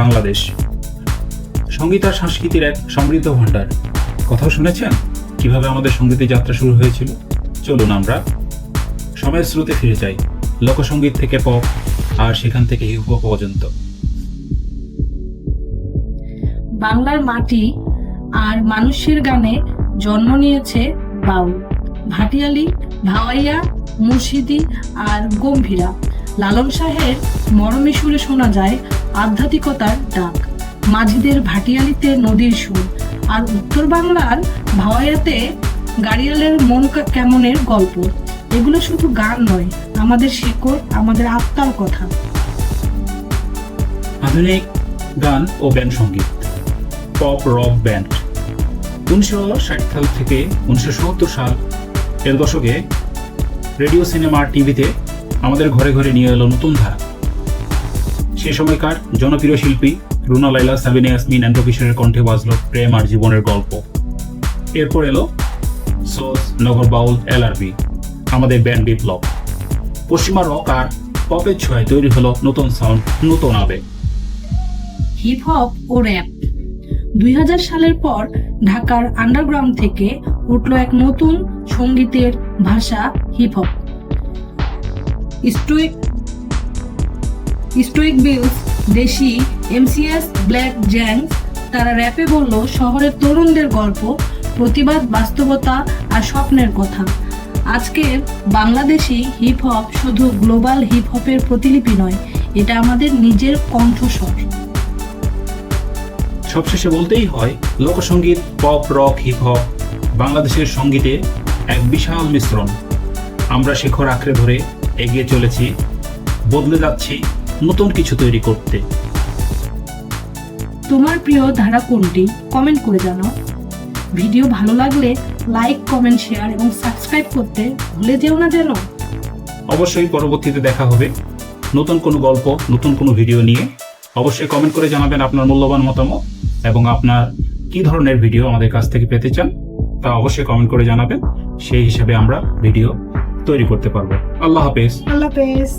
বাংলাদেশ। সংগীত আর সংস্কৃতির এক সমৃদ্ধ ভাণ্ডার। কথাও শুনেছেন? কীভাবে আমাদের সঙ্গীতের যাত্রা শুরু হয়েছিল? চলুন আমরা সময়ের স্রোতে ফিরে যাই। লোকসঙ্গীত থেকে পপ আর সেখান থেকে হপ পর্যন্ত। বাংলার মাটি আর মানুষের গানে জন্ম নিয়েছে বাউল। ভাটিয়ালি, ভাওয়াইয়া, মুর্শিদি আর গম্ভীরা। লালন শাহের মরমে সুরে শোনা যায় আধ্যাত্মিকতার ডাক। মাঝিদের ভাটিয়ালিতে নদীর সুর। আর উত্তর বাংলার ভাওয়াইয়াতে গাড়িয়ালের মন কেমনের গল্প। এগুলো শুধু গান নয়, আমাদের শেকড়, আমাদের আত্মার কথা। আধুনিক গান ও ব্যান্ড সংগীত। Pop, rock, band. উনিশশো ষাট সাল থেকে উনিশশো সত্তর সাল এর দশকে রেডিও সিনেমা টিভিতে আমাদের ঘরে ঘরে নিয়ে এলো নতুন ধারা। সে সময়কার জনপ্রিয় শিল্পী রুনা লাইলা সাবিনা ইয়াসমিন এন্ড্র কিশোরের কণ্ঠে বাজলো প্রেম আর জীবনের গল্প। এরপর এলো সোস, নগর বাউল, এলআরবি, আমাদের ব্যান্ড বিপ্লব। পশ্চিমা রক আর পপের ছোঁয়ায় তৈরি হলো নতুন সাউন্ড, নতুন আবেগ। হিপ হপ ও র্যাপ দুই হাজার সালের পর ঢাকার আন্ডারগ্রাউন্ড থেকে উঠল এক নতুন সঙ্গীতের ভাষা hip hop Stoic Stoic Bliss, Deshi, MCs, Black জ্যাংস তারা র্যাপে বলল, শহরের তরুণদের গল্প, প্রতিবাদ, বাস্তবতা আর স্বপ্নের কথা। আজকের বাংলাদেশি হিপ হপ শুধু গ্লোবাল হিপ হপের প্রতিলিপি নয়, এটা আমাদের নিজের কণ্ঠস্বর। সবশেষে বলতেই হয়, লোকসঙ্গীত পপ রক হিপ হপ বাংলাদেশের সঙ্গীতে এক বিশাল মিশ্রণ। আমরা শেখর আঁকড়ে ধরে এগিয়ে চলেছি, বদলে যাচ্ছি নতুন কিছু তৈরি করতে। তোমার প্রিয় ধারা কোনটি? কমেন্ট করে জানাও। ভিডিও ভালো লাগলে লাইক কমেন্ট শেয়ার এবং সাবস্ক্রাইব করতে ভুলে যেও না যেন। অবশ্যই পরবর্তীতে দেখা হবে নতুন কোনো গল্প নতুন কোনো ভিডিও নিয়ে। অবশ্যই কমেন্ট করে জানাবেন আপনার মূল্যবান মতামত এবং আপনার কি ধরনের ভিডিও আমাদের কাছ থেকে পেতে চান তা অবশ্যই কমেন্ট করে জানাবেন। সেই হিসাবে আমরা ভিডিও তৈরি করতে পারব। আল্লাহ হাফেজ। আল্লাহ হাফেজ।